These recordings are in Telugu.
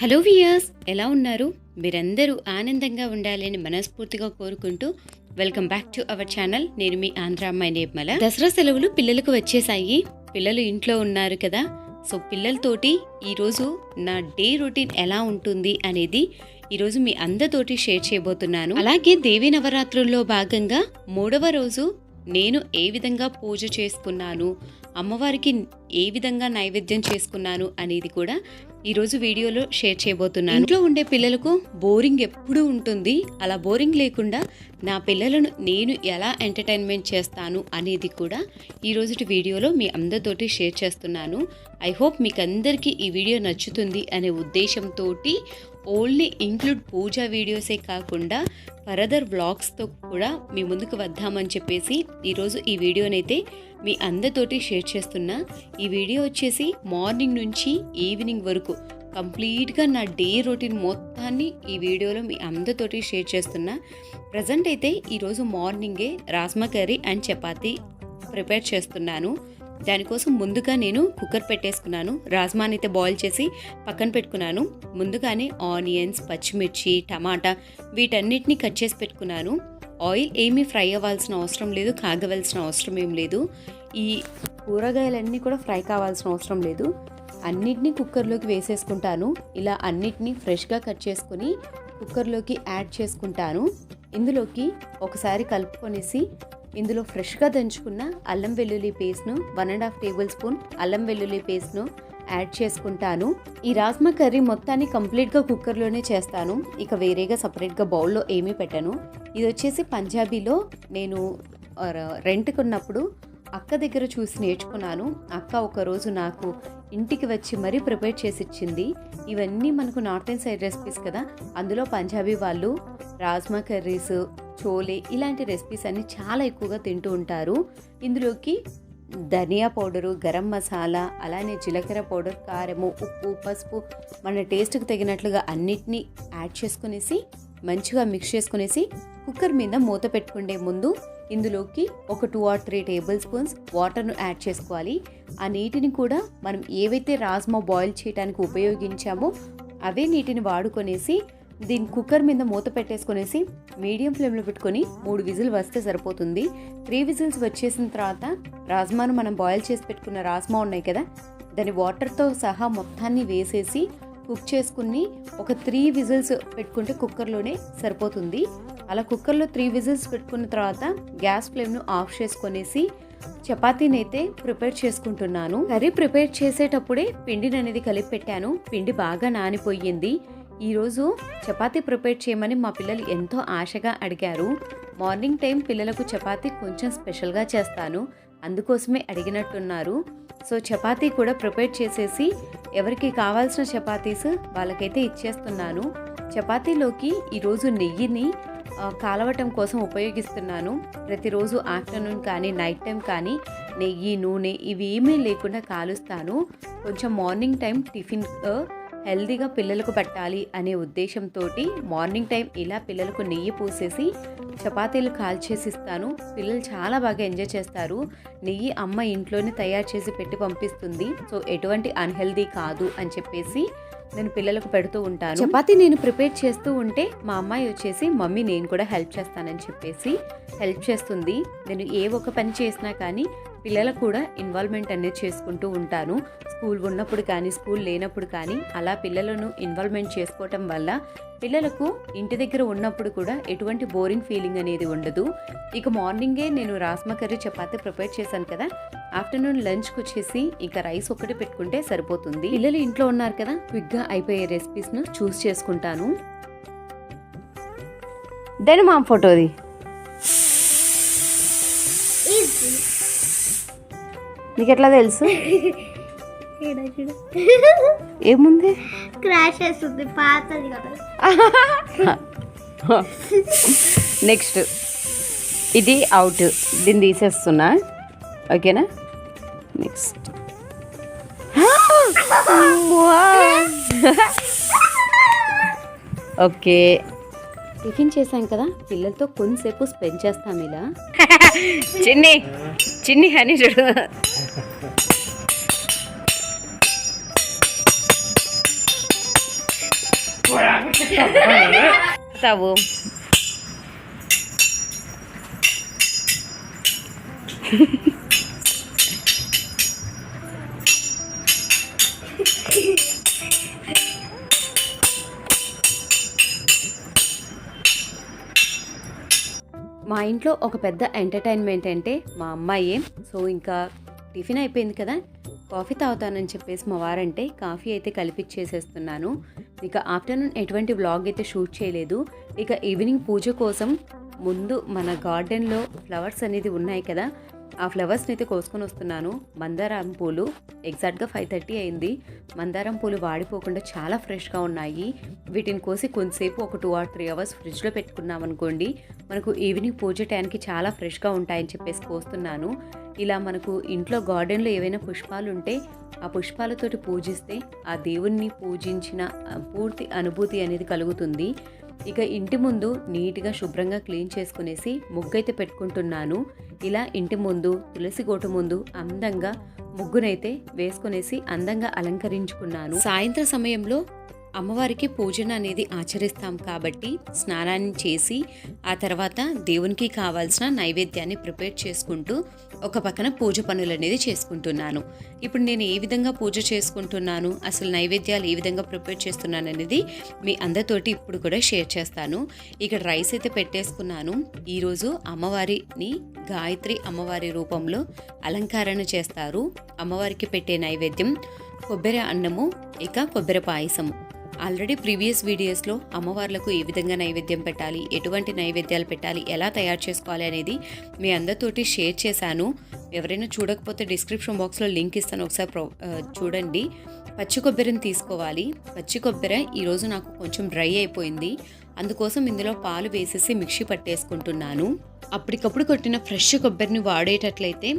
హలో వియర్స్ ఎలా ఉన్నారు? మీరందరూ ఆనందంగా ఉండాలని మనస్ఫూర్తిగా కోరుకుంటూ welcome back to our channel. నేను మీ ఆంధ్ర అమ్మాయి నేర్మల. దసరా సెలవులు పిల్లలకు వచ్చేసాయి పిల్లలు ఇంట్లో ఉన్నారు కదా. సో పిల్లలతోటి ఈరోజు నా డే రొటీన్ ఎలా ఉంటుంది అనేది ఈరోజు మీ అందరితోటి షేర్ చేయబోతున్నాను. అలాగే దేవి నవరాత్రుల్లో భాగంగా మూడవ రోజు నేను ఏ విధంగా పూజ చేసుకున్నాను అమ్మవారికి ఏ విధంగా నైవేద్యం చేసుకున్నాను అనేది కూడా ఈరోజు వీడియోలో షేర్ చేయబోతున్నాను. ఇంట్లో ఉండే పిల్లలకు బోరింగ్ ఎప్పుడూ ఉంటుంది. అలా బోరింగ్ లేకుండా నా పిల్లలను నేను ఎలా ఎంటర్టైన్మెంట్ చేస్తాను అనేది కూడా ఈ వీడియోలో మీ అందరితోటి షేర్ చేస్తున్నాను. ఐ హోప్ మీకు అందరికీ ఈ వీడియో నచ్చుతుంది అనే ఉద్దేశంతో ఓన్లీ ఇంక్లూడ్ పూజా వీడియోసే కాకుండా ఫర్దర్ వ్లాగ్స్తో కూడా మీ ముందుకు వద్దామని చెప్పేసి ఈరోజు ఈ వీడియోనైతే మీ అందరితోటి షేర్ చేస్తున్నా. ఈ వీడియో వచ్చేసి మార్నింగ్ నుంచి ఈవినింగ్ వరకు కంప్లీట్గా నా డే రొటీన్ మొత్తాన్ని ఈ వీడియోలో మీ అందరితోటి షేర్ చేస్తున్నా. ప్రజెంట్ అయితే ఈరోజు మార్నింగే rajma curry and chapati prepare చేస్తున్నాను. దానికోసం ముందుగా నేను కుక్కర్ పెట్టేసుకున్నాను. రాజ్మాని అయితే బాయిల్ చేసి పక్కన పెట్టుకున్నాను. ముందుగానే ఆనియన్స్ పచ్చిమిర్చి టమాటా వీటన్నిటిని కట్ చేసి పెట్టుకున్నాను. ఆయిల్ ఏమీ ఫ్రై అవ్వాల్సిన అవసరం లేదు కాగవలసిన అవసరం ఏం లేదు. ఈ కూరగాయలన్నీ కూడా ఫ్రై కావాల్సిన అవసరం లేదు. అన్నిటినీ కుక్కర్లోకి వేసేసుకుంటాను. ఇలా అన్నిటినీ ఫ్రెష్గా కట్ చేసుకొని కుక్కర్లోకి యాడ్ చేసుకుంటాను. ఇందులోకి ఒకసారి కలుపుకొనేసి ఇందులో ఫ్రెష్గా దంచుకున్న అల్లం వెల్లుల్లి పేస్ట్ను one and half tablespoon అల్లం వెల్లుల్లి పేస్ట్ను యాడ్ చేసుకుంటాను. ఈ రాజ్మా కర్రీ మొత్తాన్ని కంప్లీట్గా కుక్కర్లోనే చేస్తాను. ఇక వేరేగా సపరేట్గా బౌల్లో ఏమీ పెట్టను. ఇది వచ్చేసి పంజాబీలో నేను రెంట్కున్నప్పుడు రెంట్కి ఉన్నప్పుడు అక్క దగ్గర చూసి నేర్చుకున్నాను. అక్క ఒకరోజు నాకు ఇంటికి వచ్చి మరీ ప్రిపేర్ చేసి ఇచ్చింది. ఇవన్నీ మనకు నార్త్ సైడ్ రెసిపీస్ కదా. అందులో పంజాబీ వాళ్ళు రాజ్మా కర్రీస్ చోలే ఇలాంటి రెసిపీస్ అన్ని చాలా ఎక్కువగా తింటూ ఉంటారు. ఇందులోకి ధనియా పౌడరు గరం మసాలా అలానే జీలకర్ర పౌడర్ కారము ఉప్పు పసుపు మన టేస్ట్కి తగినట్లుగా అన్నిటినీ యాడ్ చేసుకునేసి మంచిగా మిక్స్ చేసుకునేసి కుక్కర్ మీద మూత పెట్టుకునే ముందు ఇందులోకి ఒక two or three tablespoons వాటర్ను యాడ్ చేసుకోవాలి. ఆ నీటిని కూడా మనం ఏవైతే రాజ్మా బాయిల్ చేయడానికి ఉపయోగించామో అవే నీటిని వాడుకొనేసి దీని కుక్కర్ మీద మూత పెట్టేసుకునేసి మీడియం ఫ్లేమ్లో పెట్టుకొని మూడు విజిల్ వస్తే సరిపోతుంది. త్రీ విజిల్స్ వచ్చేసిన తర్వాత రాజ్మాను మనం బాయిల్ చేసి పెట్టుకున్న రాజ్మా ఉన్నాయి కదా దాని వాటర్తో సహా మొత్తాన్ని వేసేసి కుక్ చేసుకుని ఒక త్రీ విజిల్స్ పెట్టుకుంటే కుక్కర్లోనే సరిపోతుంది. అలా కుక్కర్లో త్రీ విజిల్స్ పెట్టుకున్న తర్వాత గ్యాస్ ఫ్లేమ్ను ఆఫ్ చేసుకొనేసి చపాతీని అయితే ప్రిపేర్ చేసుకుంటున్నాను. కర్రీ ప్రిపేర్ చేసేటప్పుడే పిండిని అనేది కలిపి పెట్టాను. పిండి బాగా నానిపోయింది. ఈరోజు చపాతీ ప్రిపేర్ చేయమని మా పిల్లలు ఎంతో ఆశగా అడిగారు. మార్నింగ్ టైం పిల్లలకు చపాతీ కొంచెం స్పెషల్గా చేస్తాను అందుకోసమే అడిగినట్టున్నారు. సో చపాతీ కూడా ప్రిపేర్ చేసేసి ఎవరికి కావాల్సిన చపాతీస్ వాళ్ళకైతే ఇచ్చేస్తున్నాను. చపాతీలోకి ఈరోజు నెయ్యిని కాలవటం కోసం ఉపయోగిస్తున్నాను. ప్రతిరోజు ఆఫ్టర్నూన్ కానీ నైట్ టైం కానీ నెయ్యి నూనె ఇవి ఏమీ లేకుండా కాలుస్తాను. కొంచెం మార్నింగ్ టైం టిఫిన్ హెల్దీగా పిల్లలకు పెట్టాలి అనే ఉద్దేశంతో మార్నింగ్ టైం ఇలా పిల్లలకు నెయ్యి పూసేసి చపాతీలు కాల్చేసి ఇస్తాను పిల్లలు చాలా బాగా ఎంజాయ్ చేస్తారు. నెయ్యి అమ్మ ఇంట్లోనే తయారు చేసి పెట్టి పంపిస్తుంది. సో ఎటువంటి అన్హెల్దీ కాదు అని చెప్పేసి నేను పిల్లలకు పెడుతూ ఉంటాను. చపాతీ నేను ప్రిపేర్ చేస్తూ ఉంటే మా అమ్మాయి వచ్చేసి మమ్మీ నేను కూడా హెల్ప్ చేస్తానని చెప్పేసి హెల్ప్ చేస్తుంది. నేను ఏ ఒక పని చేసినా కానీ పిల్లలకు కూడా ఇన్వాల్వ్మెంట్ అనేది చేసుకుంటూ ఉంటాను. స్కూల్ ఉన్నప్పుడు కానీ స్కూల్ లేనప్పుడు కానీ అలా పిల్లలను ఇన్వాల్వ్మెంట్ చేసుకోవటం వల్ల పిల్లలకు ఇంటి దగ్గర ఉన్నప్పుడు కూడా ఎటువంటి బోరింగ్ ఫీలింగ్ అనేది ఉండదు. ఇక మార్నింగే నేను రాస్మా కర్రీ చపాతీ ప్రిపేర్ చేశాను కదా ఆఫ్టర్నూన్ లంచ్కి వచ్చేసి ఇక రైస్ ఒకటి పెట్టుకుంటే సరిపోతుంది. పిల్లలు ఇంట్లో ఉన్నారు కదా క్విక్గా అయిపోయే రెసిపీస్ను చూస్ చేసుకుంటాను. దెన్ మా ఫోటోది. నీకు ఎట్లా తెలుసు? ఏముంది? క్రాష్ చేస్తుంది పాతది కదా. నెక్స్ట్. ఇది అవుట్ దీన్ని తీసేస్తున్నా. ఓకేనా? Next okay. టిఫిన్ చేశాం కదా పిల్లలతో కొంతసేపు స్పెండ్ చేస్తాం ఇలా. చిన్ని చిన్ని అని చూడు మా ఇంట్లో ఒక పెద్ద ఎంటర్టైన్మెంట్ అంటే మా అమ్మాయే. సో ఇంకా టిఫిన్ అయిపోయింది కదా? కాఫీ తాగుతానని చెప్పేసి మా వారంటే కాఫీ అయితే కలిపిచ్చేసేస్తున్నాను. ఇక ఆఫ్టర్నూన్ ఎటువంటి వ్లాగ్ అయితే షూట్ చేయలేదు. ఇక ఈవినింగ్ పూజ కోసం ముందు మన గార్డెన్లో ఫ్లవర్స్ అనేది ఉన్నాయి కదా? ఆ ఫ్లవర్స్ని అయితే కోసుకొని వస్తున్నాను. మందారం పూలు ఎగ్జాక్ట్గా ఫైవ్ థర్టీ అయింది. మందారం పూలు వాడిపోకుండా చాలా ఫ్రెష్గా ఉన్నాయి. వీటిని కోసి కొంతసేపు ఒక టూ ఆర్ త్రీ అవర్స్ ఫ్రిడ్జ్లో పెట్టుకున్నామనుకోండి మనకు ఈవినింగ్ పూజ టైంకి చాలా ఫ్రెష్గా ఉంటాయని చెప్పేసి కోస్తున్నాను. ఇలా మనకు ఇంట్లో గార్డెన్లో ఏవైనా పుష్పాలు ఉంటే ఆ పుష్పాలతోటి పూజిస్తే ఆ దేవుణ్ణి పూజించిన పూర్తి అనుభూతి అనేది కలుగుతుంది. ఇక ఇంటి ముందు నీట్గా శుభ్రంగా క్లీన్ చేసుకునేసి ముగ్గైతే పెట్టుకుంటున్నాను. ఇలా ఇంటి ముందు తులసి గోటు ముందు అందంగా ముగ్గునైతే వేసుకునేసి అందంగా అలంకరించుకున్నాను. సాయంత్రం సమయంలో అమ్మవారికి పూజన అనేది ఆచరిస్తాం కాబట్టి స్నానాన్ని చేసి ఆ తర్వాత దేవునికి కావాల్సిన నైవేద్యాన్ని ప్రిపేర్ చేసుకుంటూ ఒక పక్కన పూజ పనులు అనేది చేసుకుంటున్నాను. ఇప్పుడు నేను ఏ విధంగా పూజ చేసుకుంటున్నాను అసలు నైవేద్యాలు ఏ విధంగా ప్రిపేర్ చేస్తున్నాను అనేది మీ అందరితోటి ఇప్పుడు కూడా షేర్ చేస్తాను. ఇక్కడ రైస్ అయితే పెట్టేసుకున్నాను. ఈరోజు అమ్మవారిని గాయత్రి అమ్మవారి రూపంలో అలంకరణ చేస్తారు. అమ్మవారికి పెట్టే నైవేద్యం కొబ్బరి అన్నము ఇక కొబ్బరి పాయసము. ఆల్రెడీ ప్రీవియస్ వీడియోస్లో అమ్మవార్లకు ఏ విధంగా నైవేద్యం పెట్టాలి ఎటువంటి నైవేద్యాలు పెట్టాలి ఎలా తయారు చేసుకోవాలి అనేది మీ అందరితోటి షేర్ చేశాను. ఎవరైనా చూడకపోతే డిస్క్రిప్షన్ బాక్స్లో లింక్ ఇస్తాను ఒకసారి ప్రొ చూడండి. పచ్చి కొబ్బరిని తీసుకోవాలి. పచ్చి కొబ్బరి ఈరోజు నాకు కొంచెం డ్రై అయిపోయింది. అందుకోసం ఇందులో పాలు వేసేసి మిక్సీ పట్టేసుకుంటున్నాను. అప్పటికప్పుడు కొట్టిన ఫ్రెష్ కొబ్బరిని వాడేటట్లయితే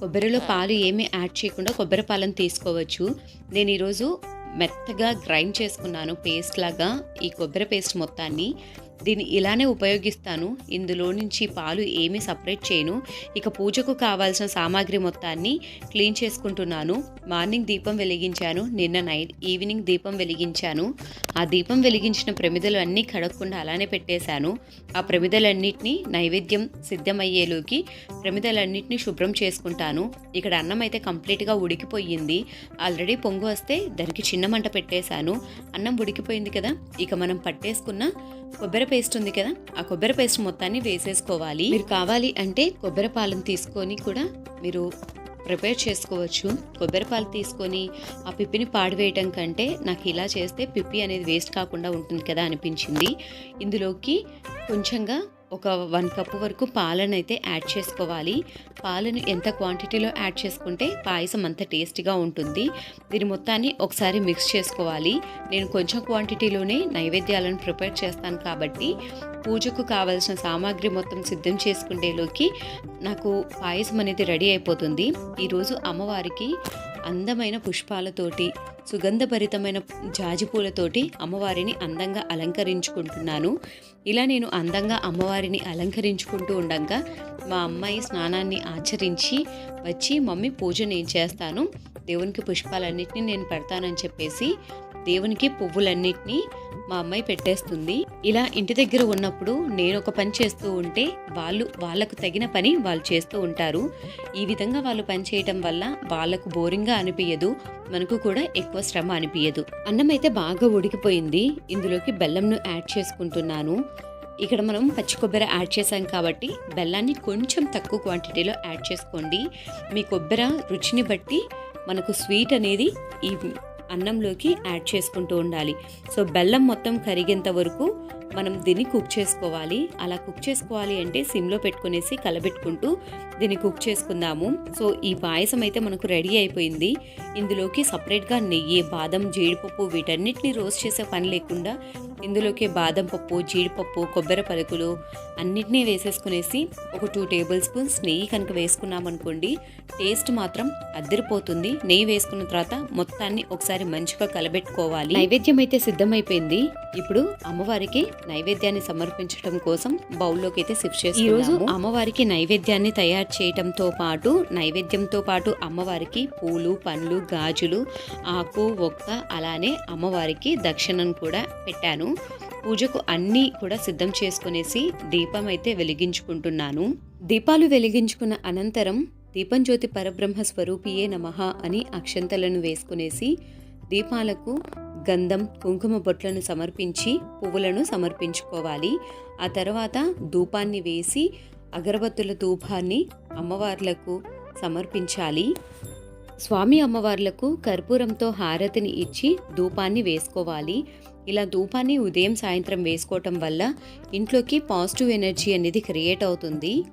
కొబ్బరిలో పాలు ఏమీ యాడ్ చేయకుండా కొబ్బరి పాలను తీసుకోవచ్చు. నేను ఈరోజు మెత్తగా గ్రైండ్ చేసుకున్నాను పేస్ట్ లాగా ఈ కొబ్బరి పేస్ట్ మొత్తాన్ని. దీన్ని ఇలానే ఉపయోగిస్తాను. ఇందులో నుంచి పాలు ఏమీ సపరేట్ చేయను. ఇక పూజకు కావాల్సిన సామాగ్రి మొత్తాన్ని క్లీన్ చేసుకుంటున్నాను. మార్నింగ్ దీపం వెలిగించాను. నిన్న నైట్ ఈవినింగ్ దీపం వెలిగించాను. ఆ దీపం వెలిగించిన ప్రమిదలు అన్నీ కడగకుండా అలానే పెట్టేశాను. ఆ ప్రమిదలన్నిటినీ నైవేద్యం సిద్ధమయ్యేలోకి ప్రమిదలన్నిటిని శుభ్రం చేసుకుంటాను. ఇక్కడ అన్నం అయితే కంప్లీట్గా ఉడికిపోయింది. ఆల్రెడీ పొంగు వస్తే దానికి చిన్న మంట పెట్టేశాను. అన్నం ఉడికిపోయింది కదా ఇక మనం పట్టేసుకున్న కొబ్బరి పేస్ట్ ఉంది కదా ఆ కొబ్బరి పేస్ట్ మొత్తాన్ని వేసేసుకోవాలి. మీరు కావాలి అంటే కొబ్బరి పాలను తీసుకొని కూడా మీరు ప్రిపేర్ చేసుకోవచ్చు. కొబ్బరి పాలు తీసుకొని ఆ పిప్పిని పాడివేయటం కంటే నాకు ఇలా చేస్తే పిప్పి అనేది వేస్ట్ కాకుండా ఉంటుంది కదా అనిపించింది. ఇందులోకి కొంచెంగా ఒక వన్ కప్ వరకు పాలను అయితే యాడ్ చేసుకోవాలి. పాలను ఎంత క్వాంటిటీలో యాడ్ చేసుకుంటే పాయసం అంత టేస్టీగా ఉంటుంది. దీని మొత్తాన్ని ఒకసారి మిక్స్ చేసుకోవాలి. నేను కొంచెం క్వాంటిటీలోనే నైవేద్యాలను ప్రిపేర్ చేస్తాను కాబట్టి పూజకు కావాల్సిన సామాగ్రి మొత్తం సిద్ధం చేసుకునేలోకి నాకు పాయసం అనేది రెడీ అయిపోతుంది. ఈరోజు అమ్మవారికి అందమైన పుష్పాలతోటి సుగంధభరితమైన జాజిపూలతోటి అమ్మవారిని అందంగా అలంకరించుకుంటున్నాను. ఇలా నేను అందంగా అమ్మవారిని అలంకరించుకుంటూ ఉండగా మా అమ్మాయి స్నానాన్ని ఆచరించి వచ్చి మమ్మీ పూజ నేను చేస్తాను. దేవునికి పుష్పాలన్నింటినీ నేను పెడతానని చెప్పేసి దేవునికి పువ్వులన్నిటినీ మా అమ్మాయి పెట్టేస్తుంది. ఇలా ఇంటి దగ్గర ఉన్నప్పుడు నేను ఒక పని చేస్తూ ఉంటే వాళ్ళు వాళ్ళకు తగిన పని వాళ్ళు చేస్తూ ఉంటారు. ఈ విధంగా వాళ్ళు పని చేయటం వల్ల వాళ్ళకు బోరింగ్గా అనిపించదు మనకు కూడా ఎక్కువ శ్రమ అనిపించదు అన్నం అయితే బాగా ఉడికిపోయింది. ఇందులోకి బెల్లంను యాడ్ చేసుకుంటున్నాను. ఇక్కడ మనం పచ్చి కొబ్బరి యాడ్ చేసాం కాబట్టి బెల్లాన్ని కొంచెం తక్కువ క్వాంటిటీలో యాడ్ చేసుకోండి. మీ కొబ్బరి రుచిని బట్టి మనకు స్వీట్ అనేది ఈ అన్నంలోకి యాడ్ చేసుకుంటూ ఉండాలి. సో బెల్లం మొత్తం కరిగేంత వరకు మనం దీన్ని కుక్ చేసుకోవాలి. అలా కుక్ చేసుకోవాలి అంటే సిమ్లో పెట్టుకునేసి కలబెట్టుకుంటూ దీన్ని కుక్ చేసుకుందాము. సో ఈ పాయసం అయితే మనకు రెడీ అయిపోయింది. ఇందులోకి సపరేట్గా నెయ్యి బాదం జీడిపప్పు వీటన్నిటిని రోస్ట్ చేసే పని లేకుండా ఇందులోకి బాదం పప్పు జీడిపప్పు కొబ్బరి పలుకులు అన్నిటినీ వేసేసుకునేసి ఒక టూ టేబుల్ స్పూన్స్ నెయ్యి కనుక వేసుకున్నాం అనుకోండి టేస్ట్ మాత్రం అద్దరిపోతుంది నెయ్యి వేసుకున్న తర్వాత మొత్తాన్ని ఒకసారి మంచిగా కలబెట్టుకోవాలి. నైవేద్యం అయితే సిద్ధమైపోయింది. ఇప్పుడు అమ్మవారికి నైవేద్యాన్ని సమర్పించడం కోసం బౌల్లోకి అయితే షిఫ్ట్ చేసి ఈరోజు అమ్మవారికి నైవేద్యాన్ని తయారు చేయటంతో పాటు నైవేద్యంతో పాటు అమ్మవారికి పూలు పండ్లు గాజులు ఆకు ఒక్క అలానే అమ్మవారికి దక్షిణను కూడా పెట్టాను. పూజకు అన్నీ కూడా సిద్ధం చేసుకునేసి దీపం అయితే వెలిగించుకుంటున్నాను. దీపాలు వెలిగించుకున్న అనంతరం దీపం జ్యోతి పరబ్రహ్మ స్వరూపియే నమః అని అక్షంతలను వేసుకునేసి దీపాలకు గంధం కుంకుమ బొట్లను సమర్పించి పువ్వులను సమర్పించుకోవాలి. ఆ తర్వాత ధూపాన్ని వేసి అగరబత్తుల ధూపాన్ని అమ్మవార్లకు సమర్పించాలి. స్వామి అమ్మవార్లకు కర్పూరంతో హారతిని ఇచ్చి ధూపాన్ని వేసుకోవాలి. ఇలా ధూపాన్ని ఉదయం సాయంత్రం వేసుకోవటం వల్ల ఇంట్లోకి పాజిటివ్ ఎనర్జీ అనేది క్రియేట్ అవుతుంది.